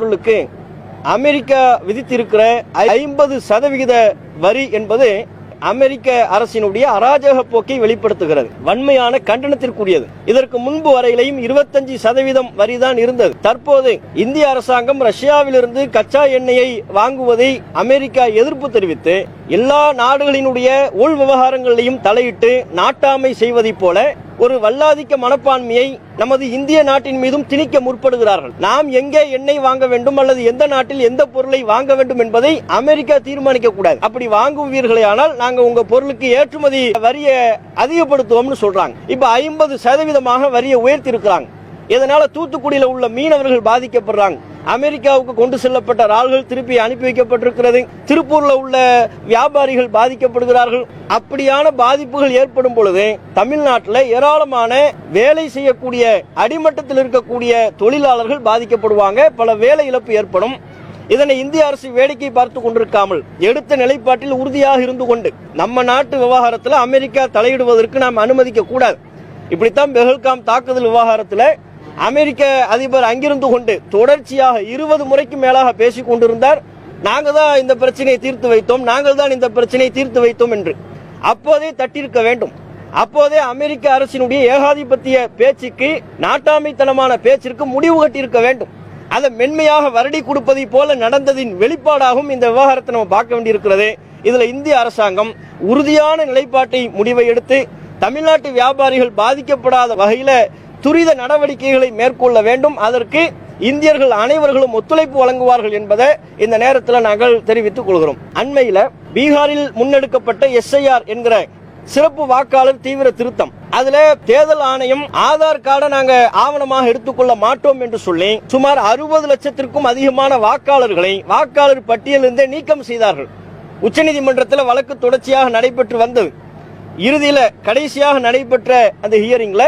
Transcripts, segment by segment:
பொருளுக்கு அமெரிக்கா விதித்திருக்கிற ஐம்பது சதவிகித வரி என்பது அமெரிக்க அரசினுடைய அராஜக போக்கை வெளிப்படுத்துகிறது. வன்மையான கண்டனத்திற்குரியது. இதற்கு முன்பு வரையிலையும் இருபத்தஞ்சு சதவீதம் வரிதான் இருந்தது. தற்போது இந்திய அரசாங்கம் ரஷ்யாவிலிருந்து கச்சா எண்ணெயை வாங்குவதை அமெரிக்கா எதிர்ப்பு தெரிவித்து எல்லா நாடுகளினுடைய உள் விவகாரங்களிலையும் தலையிட்டு நாட்டாமை செய்வதைப் போல ஒரு வல்லாதிக்க மனப்பான்மையை நமது இந்திய நாட்டின் மீதும் திணிக்க முற்படுகிறார்கள். நாம் எங்கே எண்ணெய் வாங்க வேண்டும் அல்லது எந்த நாட்டில் எந்த பொருளை வாங்க வேண்டும் என்பதை அமெரிக்கா தீர்மானிக்க கூடாது. அப்படி வாங்குவீர்களே ஆனால் நாங்க உங்க பொருளுக்கு ஏற்றுமதி வரியை அதிகப்படுத்துவோம்னு சொல்றாங்க. இப்ப ஐம்பது சதவீதமாக வரியை உயர்த்தி இருக்கிறாங்க இதனால தூத்துக்குடியில உள்ள மீனவர்கள் பாதிக்கப்படுறாங்க. அமெரிக்காவுக்கு கொண்டு செல்லப்பட்ட ரால்கள் திருப்பி அனுப்பி வைக்கப்பட்டிருக்கிறது. திருப்பூர்ல உள்ள வியாபாரிகள் பாதிக்கப்படுகிறார்கள். அப்படியான பாதிப்புகள் ஏற்படும் பொழுது தமிழ்நாட்டில் ஏராளமான வேலை செய்யக்கூடிய அடிமட்டத்தில் இருக்கக்கூடிய தொழிலாளர்கள் பாதிக்கப்படுவாங்க. பல வேலை இழப்பு ஏற்படும். இதனை இந்திய அரசு வேடிக்கை பார்த்து கொண்டிருக்காமல் எடுத்த நிலைப்பாட்டில் உறுதியாக இருந்து கொண்டு நம்ம நாட்டு விவகாரத்தில் அமெரிக்கா தலையிடுவதற்கு நாம் அனுமதிக்க கூடாது. இப்படித்தான் பெஹல்காம் தாக்குதல் விவகாரத்தில் அமெரிக்க அதிபர் அங்கிருந்து கொண்டு தொடர்ச்சியாக இருபது முறைக்கு மேலாக பேசிக் கொண்டிருந்தார். நாங்கள் தான் இந்த பிரச்சனையை தீர்த்து வைத்தோம். நாங்கள் தான் இந்த பிரச்சனையை தீர்த்து வைத்தோம் என்று அப்போதே தட்டியிருக்க வேண்டும். அப்போதே அமெரிக்க அரசினுடைய ஏகாதிபத்திய பேச்சுக்கு நாட்டாமைத்தனமான பேச்சிற்கு முடிவு கட்டியிருக்க வேண்டும். அதை மென்மையாக வருடி கொடுப்பதை போல நடந்ததின் வெளிப்பாடாகவும் இந்த விவகாரத்தை நம்ம பார்க்க வேண்டியிருக்கிறது. இதுல இந்திய அரசாங்கம் உறுதியான நிலைப்பாட்டை முடிவை எடுத்து தமிழ்நாட்டு வியாபாரிகள் பாதிக்கப்படாத வகையில துரித நடவடிக்கைகளை மேற்கொள்ள வேண்டும். அதற்கு இந்தியர்கள் அனைவர்களும் ஒத்துழைப்பு வழங்குவார்கள் என்பதை இந்த நேரத்தில் நாங்கள் தெரிவித்துக் கொள்கிறோம். அண்மையில் பீகாரில் முன்னெடுக்கப்பட்ட எஸ்ஐஆர் என்கிற சிறப்பு வாக்காளர் தீவிர திருத்தம். அதுல தேர்தல் ஆணையம் ஆதார் கார்டை நாங்க ஆவணமாக எடுத்துக்கொள்ள மாட்டோம் என்று சொல்லி சுமார் அறுபது லட்சத்திற்கும் அதிகமான வாக்காளர்களை வாக்காளர் பட்டியலிருந்தே நீக்கம் செய்தார்கள். உச்சநீதிமன்றத்தில் வழக்கு தொடர்ச்சியாக நடைபெற்று வந்தது. இறுதியில கடைசியாக நடைபெற்ற அந்த ஹியரிங்ல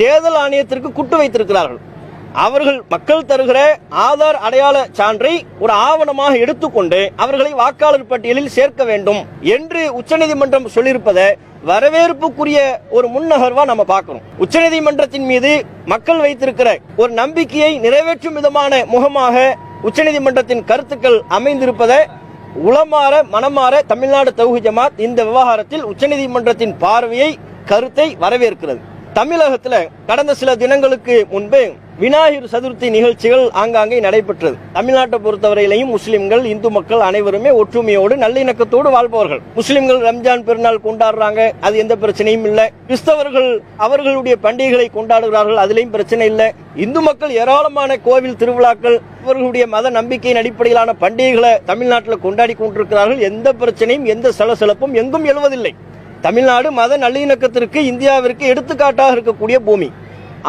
தேர்தல் ஆணையத்திற்கு குட்டு வைத்திருக்கிறார்கள். அவர்கள் மக்கள் தருகிற ஆதார் அடையாள சான்றை ஒரு ஆவணமாக எடுத்துக்கொண்டு அவர்களை வாக்காளர் பட்டியலில் சேர்க்க வேண்டும் என்று உச்சநீதிமன்றம் சொல்லியிருப்பதை வரவேற்புக்குரிய ஒரு முன்னகர்வா நம்ம பார்க்கணும். உச்சநீதிமன்றத்தின் மீது மக்கள் வைத்திருக்கிற ஒரு நம்பிக்கையை நிறைவேற்றும் விதமான முகமாக உச்சநீதிமன்றத்தின் கருத்துக்கள் அமைந்திருப்பதை உளமாற மனமாற தமிழ்நாடு தௌஹி ஜமாத் இந்த விவகாரத்தில் உச்சநீதிமன்றத்தின் பார்வையை கருத்தை வரவேற்கிறது. தமிழகத்தில் கடந்த சில தினங்களுக்கு முன்பு விநாயகர் சதுர்த்தி நிகழ்ச்சிகள் ஆங்காங்கே நடைபெற்றது. தமிழ்நாட்டை பொறுத்தவரையிலையும் முஸ்லிம்கள் இந்து மக்கள் அனைவருமே ஒற்றுமையோடு நல்லிணக்கத்தோடு வாழ்பவர்கள். முஸ்லிம்கள் ரம்ஜான் பெருநாள் கொண்டாடுறாங்க அது எந்த பிரச்சனையும் இல்லை. கிறிஸ்தவர்கள் அவர்களுடைய பண்டிகைகளை கொண்டாடுகிறார்கள் அதுலேயும் பிரச்சனை இல்லை. இந்து மக்கள் ஏராளமான கோவில் திருவிழாக்கள் அவர்களுடைய மத நம்பிக்கையின் அடிப்படையிலான பண்டிகைகளை தமிழ்நாட்டில் கொண்டாடி கொண்டிருக்கிறார்கள். எந்த பிரச்சனையும் எந்த சலசலப்பும் எங்கும் எழுவதில்லை. தமிழ்நாடு மத நல்லிணக்கத்திற்கு இந்தியாவிற்கு எடுத்துக்காட்டாக இருக்கக்கூடிய பூமி.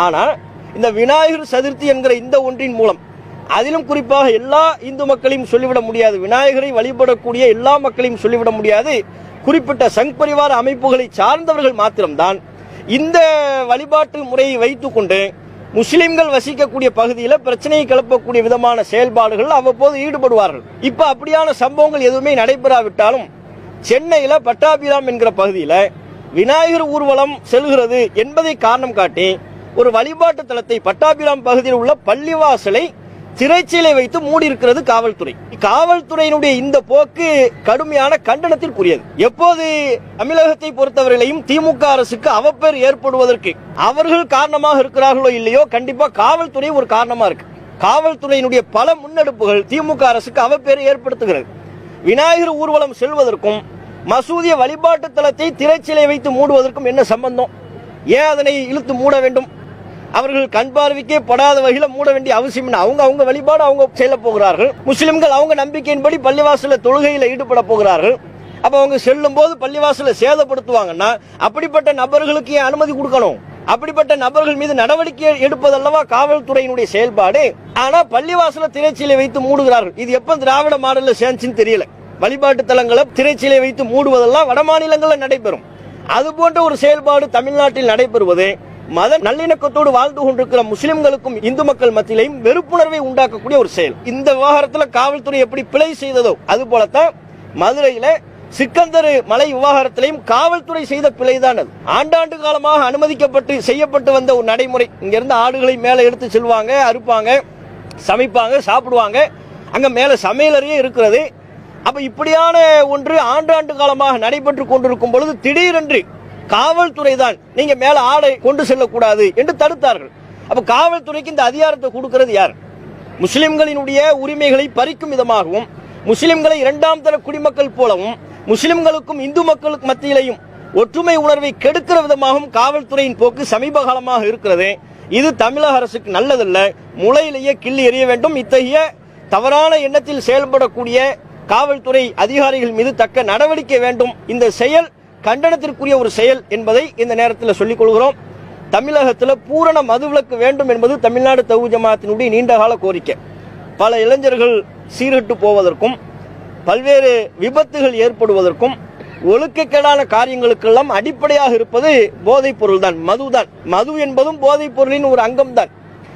ஆனால் இந்த விநாயகர் சதுர்த்தி என்கிற இந்த ஒன்றின் மூலம் அதிலும் குறிப்பாக எல்லா இந்து மக்களையும் சொல்லிவிட முடியாது விநாயகரை வழிபடக்கூடிய எல்லா மக்களையும் சொல்லிவிட முடியாது. குறிப்பிட்ட சங் பரிவார அமைப்புகளை சார்ந்தவர்கள் மாத்திரம்தான். இந்த வழிபாட்டு முறையை வைத்துக்கொண்டு முஸ்லிம்கள் வசிக்கக்கூடிய பகுதியில் பிரச்சனையை கிளப்பக்கூடிய விதமான செயல்பாடுகள் அவ்வப்போது ஈடுபடுவார்கள். இப்போ அப்படியான சம்பவங்கள் எதுவுமே நடைபெறாவிட்டாலும் சென்னையில் பட்டாபிராம் என்கிற பகுதியில் விநாயகர் ஊர்வலம் செல்கிறது என்பதை காரணம் காட்டி ஒரு வழிபாட்டு தலத்தை பட்டாபிராம் பகுதியில் உள்ள பள்ளிவாசலை திரைச்சீலை வைத்து மூடி இருக்கிறது காவல்துறை. காவல்துறையினுடைய இந்த போக்கு கடுமையான கண்டனத்திற்குரியது. எப்போது தமிழகத்தை பொறுத்தவரையிலையும் திமுக அரசுக்கு அவப்பேர் ஏற்படுவதற்கு அவர்கள் காரணமாக இருக்கிறார்களோ இல்லையோ கண்டிப்பா காவல்துறை ஒரு காரணமா இருக்கு. காவல்துறையினுடைய பல முன்னெடுப்புகள் திமுக அரசுக்கு அவப்பேரை ஏற்படுத்துகிறது. விநாயகர் ஊர்வலம் செல்வதற்கும் மசூதிய வழிபாட்டு தலத்தை திரைச்சிலை வைத்து மூடுவதற்கும் என்ன சம்பந்தம்? ஏன் அதனை இழுத்து மூட வேண்டும்? அவர்கள் கண் பார்வைக்கே படாத வகையில் மூட வேண்டிய அவசியம் என்ன? அவங்க அவங்க வழிபாடு அவங்க செல்ல போகிறார்கள். முஸ்லிம்கள் அவங்க நம்பிக்கையின்படி பள்ளிவாசல தொழுகையில் ஈடுபட போகிறார்கள். அப்போ அவங்க செல்லும் போது பள்ளிவாசல சேதப்படுத்துவாங்கன்னா அப்படிப்பட்ட நபர்களுக்கு ஏன் அனுமதி கொடுக்கணும்? அப்படிப்பட்ட நபர்கள் மீது நடவடிக்கை எடுப்பதல்லவா காவல்துறையினுடைய செயல்பாடு. ஆனா பள்ளிவாசல திரைச்சீலை வைத்து மூடுகிறார்கள். இது எப்ப திராவிட மாடல்ல சேர்ந்துச்சுன்னு தெரியல. வழிபாட்டு தலங்களை திரைச்சீலை வைத்து மூடுவதெல்லாம் வட மாநிலங்களில் நடைபெறும். அது போன்ற ஒரு செயல்பாடு தமிழ்நாட்டில் நடைபெறுவது மத நல்லிணக்கத்தோடு வாழ்ந்து கொண்டிருக்கிற முஸ்லிம்களுக்கும் இந்து மக்கள் மத்தியிலையும் வெறுப்புணர்வை உண்டாக்கக்கூடிய ஒரு செயல். இந்த விவகாரத்துல காவல்துறை எப்படி பிழை செய்ததோ அது போலத்தான் மதுரையில சிக்கந்தர் மலை விவகாரத்திலையும் காவல்துறை செய்த பிழைதான் அது ஆண்டாண்டு காலமாக அனுமதிக்கப்பட்டு செய்யப்பட்டு வந்த ஒரு நடைமுறை. இங்கிருந்து ஆடுகளை மேலே எடுத்து செல்வாங்க அறுப்பாங்க சமைப்பாங்க சாப்பிடுவாங்க. அங்கே மேலே சமையலறையே இருக்கிறது. அப்போ இப்படியான ஒன்று ஆண்டாண்டு காலமாக நடைபெற்று கொண்டிருக்கும் பொழுது திடீரென்று காவல்துறை தான் நீங்கள் மேலே ஆடை கொண்டு செல்லக்கூடாது என்று தடுத்தார்கள். அப்போ காவல்துறைக்கு இந்த அதிகாரத்தை கொடுக்கிறது யார்? முஸ்லிம்களினுடைய உரிமைகளை பறிக்கும் விதமாகவும் முஸ்லிம்களை இரண்டாம் தர குடிமக்கள் போலவும் முஸ்லிம்களுக்கும் இந்து மக்களுக்கு மத்தியிலையும் ஒற்றுமை உணர்வை கெடுக்கிற விதமாகவும் காவல்துறையின் போக்கு சமீப காலமாக இருக்கிறது. இது தமிழக அரசுக்கு நல்லதல்ல. முளையிலேயே கிள்ளி எறிய வேண்டும். இத்தகைய தவறான எண்ணத்தில் செயல்படக்கூடிய காவல்துறை அதிகாரிகள் மீது தக்க நடவடிக்கை வேண்டும். இந்த செயல் கண்டனத்திற்குரிய ஒரு செயல் என்பதை இந்த நேரத்தில் சொல்லிக் கொள்கிறோம். தமிழகத்தில் பூரண மதுவிலக்கு வேண்டும் என்பது தமிழ்நாடு தவு ஜமாத்தினுடைய நீண்டகால கோரிக்கை. பல இளைஞர்கள் சீர்கெட்டு போவதற்கும் பல்வேறு விபத்துகள் ஏற்படுவதற்கும் ஒழுக்கக்கேடான காரியங்களுக்கெல்லாம் அடிப்படையாக இருப்பது போதைப் பொருள் தான் மதுதான். மது என்பதும் போதைப் பொருளின் ஒரு அங்கம் தான்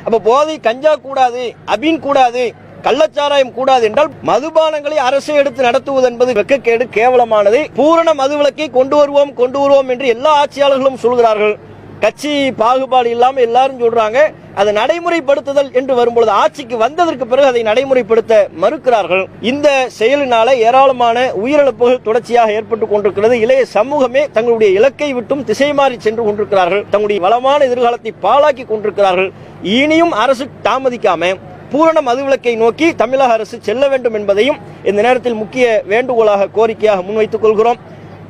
அப்ப போதை கஞ்சா கூடாது அபின் கூடாது கள்ளச்சாராயம் கூடாது என்றால் மதுபானங்களை அரசு எடுத்து நடத்துவது என்பது வெக்கக்கேடு கேவலமானது. பூரண மதுவிலக்கை கொண்டு வருவோம் கொண்டு வருவோம் என்று எல்லா ஆட்சியாளர்களும் சொல்கிறார்கள். கட்சி பாகுபாடு இல்லாமல் எல்லாரும் சொல்றாங்க அதை நடைமுறைப்படுத்துதல் என்று வரும்பொழுது ஆட்சிக்கு வந்ததற்கு பிறகு அதை நடைமுறைப்படுத்த மறுக்கிறார்கள். இந்த செயலினால ஏராளமான உயிரிழப்புகள் தொடர்ச்சியாக ஏற்பட்டுக் கொண்டிருக்கிறது. இளைய சமூகமே தங்களுடைய இலக்கை விட்டும் திசை மாறி சென்று கொண்டிருக்கிறார்கள். தங்களுடைய வளமான எதிர்காலத்தை பாழாக்கி கொண்டிருக்கிறார்கள். இனியும் அரசு தாமதிக்காம பூரண மதுவிலக்கை நோக்கி தமிழக அரசு செல்ல வேண்டும் என்பதையும் இந்த நேரத்தில் முக்கிய வேண்டுகோளாக கோரிக்கையாக முன்வைத்துக் கொள்கிறோம்.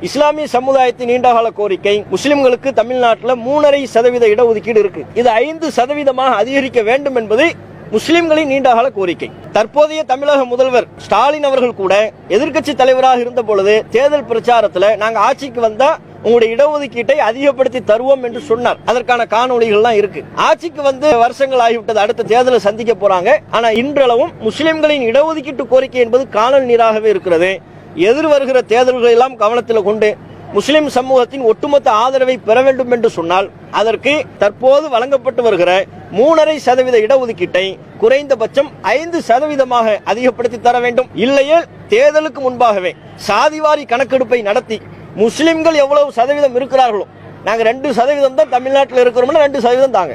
இஸ்லாமிய சமுதாயத்தின் நீண்டகால கோரிக்கை முஸ்லிம்களுக்கு தமிழ்நாட்டில் மூணரை சதவீத இடஒதுக்கீடு இருக்கு. இது ஐந்து சதவீதமாக அதிகரிக்க வேண்டும் என்பது முஸ்லிம்களின் நீண்டகால கோரிக்கை. தற்போதைய தமிழக முதல்வர் ஸ்டாலின் அவர்கள் கூட எதிர்க்கட்சி தலைவராக இருந்த பொழுது தேர்தல் பிரச்சாரத்தில் நாங்கள் ஆட்சிக்கு வந்தா உங்களுடைய இடஒதுக்கீட்டை அதிகப்படுத்தி தருவோம் என்று சொன்னார். அதற்கான காணொளிகள்லாம் இருக்கு. ஆட்சிக்கு வந்து வருஷங்கள் ஆகிவிட்டது. அடுத்த தேர்தலை சந்திக்க போறாங்க. ஆனா இன்றளவும் முஸ்லிம்களின் இடஒதுக்கீட்டு கோரிக்கை என்பது காணல் நீராகவே இருக்கிறது. எதிர் வருகிற தேர்தல்களை எல்லாம் கவனத்தில் கொண்டு முஸ்லிம் சமூகத்தின் ஒட்டுமொத்த ஆதரவை பெற வேண்டும் என்று சொன்னால் அதற்கு தற்போது வழங்கப்பட்டு வருகிற மூணரை சதவீத இடஒதுக்கீட்டை குறைந்தபட்சம் ஐந்து சதவீதமாக அதிகப்படுத்தி தர வேண்டும். இல்லையே தேர்தலுக்கு முன்பாகவே சாதிவாரி கணக்கெடுப்பை நடத்தி முஸ்லிம்கள் எவ்வளவு சதவீதம் இருக்கிறார்களோ நாங்கள் ரெண்டு சதவீதம் தான் தமிழ்நாட்டில் இருக்கிறோம்னா ரெண்டு சதவீதம் தாங்க.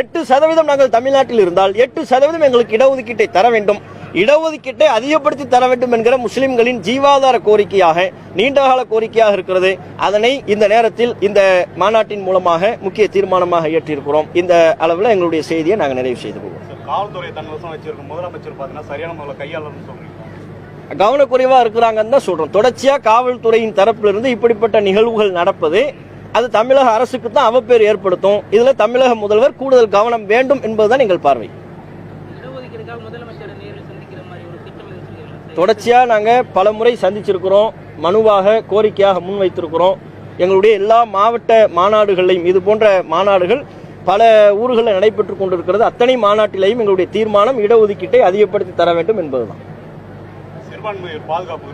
எட்டு சதவீதம் நாங்கள் தமிழ்நாட்டில் இருந்தால் எட்டு சதவீதம் எங்களுக்கு இடஒதுக்கீட்டை தர வேண்டும். இடஒதுக்கீட்டை அதிகப்படுத்தி தர வேண்டும் என்கிற முஸ்லிம்களின் ஜீவாதார கோரிக்கையாக நீண்டகால கோரிக்கையாக இருக்கிறது. அதனை இந்த நேரத்தில் இந்த மாநாட்டின் மூலமாக முக்கிய தீர்மானமாக ஏற்றிருக்கிறோம் இந்த அளவில் எங்களுடைய செய்தியை நாங்கள் நிறைவு செய்து கொள்வோம். காவல்துறை தன்வசம் வச்சிருக்கும் முதலமைச்சர் பாத்தீங்கன்னா சரியான முறையில் கையாளணும்னு சொல்றீங்க. கவனக்குறைவா இருக்கிறாங்கன்னு தான் சொல்றோம். தொடர்ச்சியா காவல்துறையின் தரப்பிலிருந்து இப்படிப்பட்ட நிகழ்வுகள் நடப்பது அது தமிழக அரசுக்கு தான் அவப்பேர் ஏற்படுத்தும். இதுல தமிழக முதல்வர் கூடுதல் கவனம் வேண்டும் என்பதுதான் எங்கள் பார்வை. தொடர்ச்சியாக நாங்கள் பல முறை சந்திச்சிருக்கிறோம். மனுவாக கோரிக்கையாக முன்வைத்திருக்கிறோம். எங்களுடைய எல்லா மாவட்ட மாநாடுகளையும் இது போன்ற மாநாடுகள் பல ஊர்களில் நடைபெற்று கொண்டிருக்கிறது. அத்தனை மாநாட்டிலையும் எங்களுடைய தீர்மானம் இடஒதுக்கீட்டை அதிகப்படுத்தி தர வேண்டும் என்பதுதான். பாதுகாப்பு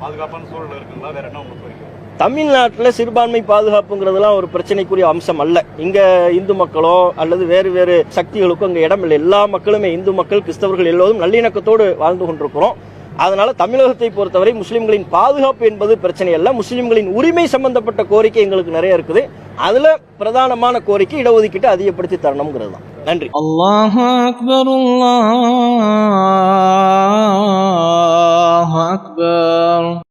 பாதுகாப்பான சூழல் இருக்குங்களா? வேற என்ன உங்களுக்கு தமிழ்நாட்டில் சிறுபான்மை பாதுகாப்புங்கிறதுலாம் ஒரு பிரச்சனைக்குரிய அம்சம் அல்ல. இங்கே இந்து மக்களோ அல்லது வேறு வேறு சக்திகளுக்கும் அங்கே இடம் இல்லை எல்லா மக்களுமே இந்து மக்கள் கிறிஸ்தவர்கள் எல்லோரும் நல்லிணக்கத்தோடு வாழ்ந்து கொண்டிருக்கிறோம். அதனால தமிழகத்தை பொறுத்தவரை முஸ்லிம்களின் பாதுகாப்பு என்பது பிரச்சனை அல்ல முஸ்லிம்களின் உரிமை சம்பந்தப்பட்ட கோரிக்கை எங்களுக்கு நிறைய இருக்குது. அதுல பிரதானமான கோரிக்கை இடஒதுக்கீட்டை அதிகப்படுத்தி தரணுங்கிறது தான். நன்றி. அல்லாஹ் அக்பர் அக்பர்.